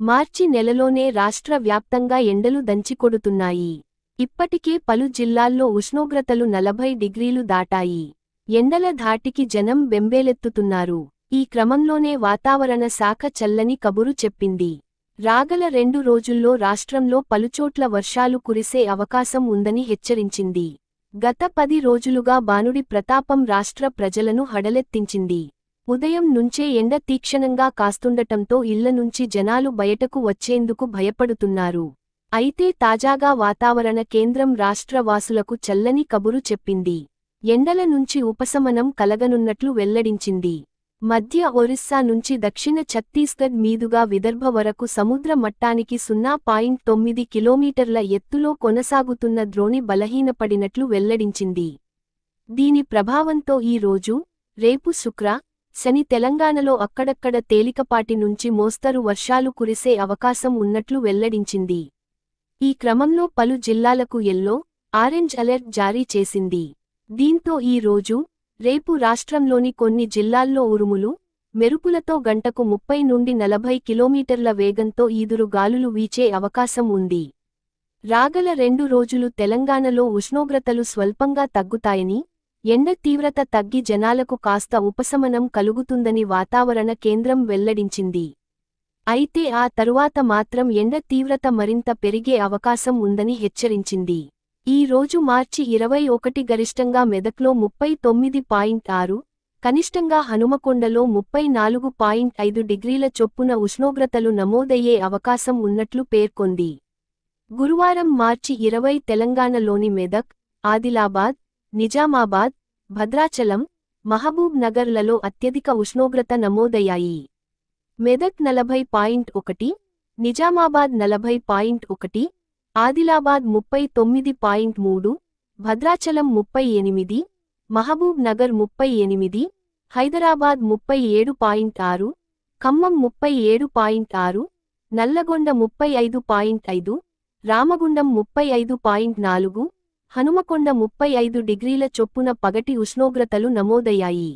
మార్చి నెలలోనే రాష్ట్ర వ్యాప్తంగా ఎండలు దంచికొడుతున్నాయి. ఇప్పటికే పలు జిల్లాల్లో ఉష్ణోగ్రతలు నలభై డిగ్రీలు దాటాయి. ఎండల ధాటికి జనం బెంబేలెత్తుతున్నారు. ఈ క్రమంలోనే వాతావరణ శాఖ చల్లని కబురు చెప్పింది. రాగల రెండు రోజుల్లో రాష్ట్రంలో పలుచోట్ల వర్షాలు కురిసే అవకాశం ఉందని హెచ్చరించింది. గత పది రోజులుగా బానుడి ప్రతాపం రాష్ట్ర ప్రజలను హడలెత్తించింది. ఉదయం నుంచే ఎండ తీక్షణంగా కాస్తుండటంతో ఇళ్ళ నుంచి జనాలు బయటకు వచ్చేందుకు భయపడుతున్నారు. అయితే తాజాగా వాతావరణ కేంద్రం రాష్ట్ర వాసులకు చల్లని కబురు చెప్పింది. ఎండల నుంచి ఉపశమనం కలగనున్నట్లు వెల్లడించింది. మధ్య ఒరిస్సా నుంచి దక్షిణ ఛత్తీస్గఢ్ మీదుగా విదర్భ వరకు సముద్ర మట్టానికి సున్నా పాయింట్ తొమ్మిది కిలోమీటర్ల ఎత్తులో కొనసాగుతున్న ద్రోణి బలహీనపడినట్లు వెల్లడించింది. దీని ప్రభావంతో ఈ రోజు రేపు శుక్ర శని తెలంగాణలో అక్కడక్కడ తేలికపాటి నుంచి మోస్తరు వర్షాలు కురిసే అవకాశం ఉన్నట్లు వెల్లడించింది. ఈ క్రమంలో పలు జిల్లాలకు ఎల్లో ఆరెంజ్ అలర్ట్ జారీ చేసింది. దీంతో ఈ రోజు రేపు రాష్ట్రంలోని కొన్ని జిల్లాల్లో ఉరుములు మెరుపులతో గంటకు ముప్పై నుండి నలభై కిలోమీటర్ల వేగంతో ఈదురు గాలులు వీచే అవకాశం ఉంది. రాగల రెండు రోజులు తెలంగాణలో ఉష్ణోగ్రతలు స్వల్పంగా తగ్గుతాయని ఎండ తీవ్రత తగ్గి జనాలకు కాస్త ఉపశమనం కలుగుతుందని వాతావరణ కేంద్రం వెల్లడించింది. అయితే ఆ తరువాత మాత్రం ఎండ తీవ్రత మరింత పెరిగే అవకాశం ఉందని హెచ్చరించింది. ఈ రోజు మార్చి ఇరవై ఒకటి గరిష్టంగా మెదక్లో ముప్పై తొమ్మిది పాయింట్ ఆరు కనిష్టంగా హనుమకొండలో ముప్పై నాలుగు పాయింట్ ఐదు డిగ్రీల చొప్పున ఉష్ణోగ్రతలు నమోదయ్యే అవకాశం ఉన్నట్లు పేర్కొంది. గురువారం మార్చి ఇరవై తెలంగాణలోని మెదక్ ఆదిలాబాద్ నిజామాబాద్ భద్రాచలం మహబూబ్ నగర్లలో అత్యధిక ఉష్ణోగ్రత నమోదయ్యాయి. మెదక్ నలభై పాయింట్ ఒకటి నిజామాబాద్ నలభై పాయింట్ ఒకటి ఆదిలాబాద్ ముప్పై తొమ్మిది పాయింట్ మూడు భద్రాచలం ముప్పై ఎనిమిది మహబూబ్ నగర్ ముప్పై ఎనిమిది హైదరాబాద్ ముప్పై ఏడు పాయింట్ ఆరు ఖమ్మం ముప్పై ఏడు పాయింట్ ఆరు నల్లగొండ ముప్పై ఐదు పాయింట్ ఐదు రామగుండం ముప్పై ఐదు పాయింట్ నాలుగు హనుమకొండ ముప్పై ఐదు డిగ్రీల చొప్పున పగటి ఉష్ణోగ్రతలు నమోదయ్యాయి.